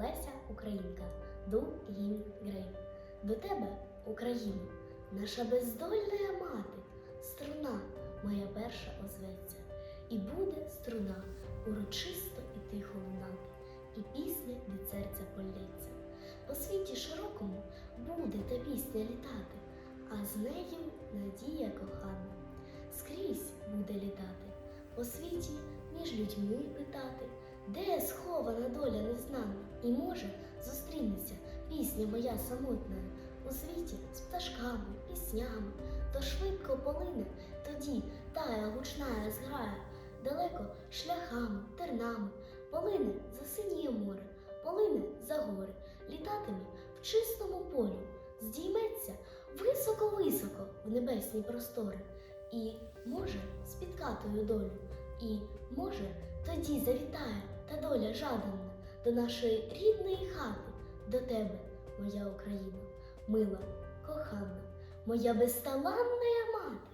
Леся Українка, ду гімн грей. До тебе, Україно, наша бездольна мати, струна моя перша озветься, і буде струна урочисто і тихо лунати, і пісня від серця полється. По світі широкому буде та пісня літати, а з нею надія кохана скрізь буде літати, по світі між людьми питати, де схована доля і може зустрінеться пісня моя самотна. У світі з пташками, піснями, то швидко полине, тоді тая гучная зграя, далеко шляхами, тернами, полине за синє море, полине за гори, літатиме в чистому полю, здійметься високо-високо в небесні простори. І може спіткатою долю, і може тоді завітає та доля жаданна до нашої рідної хати, до тебе, моя Україна, мила, кохана, моя безталанна мати.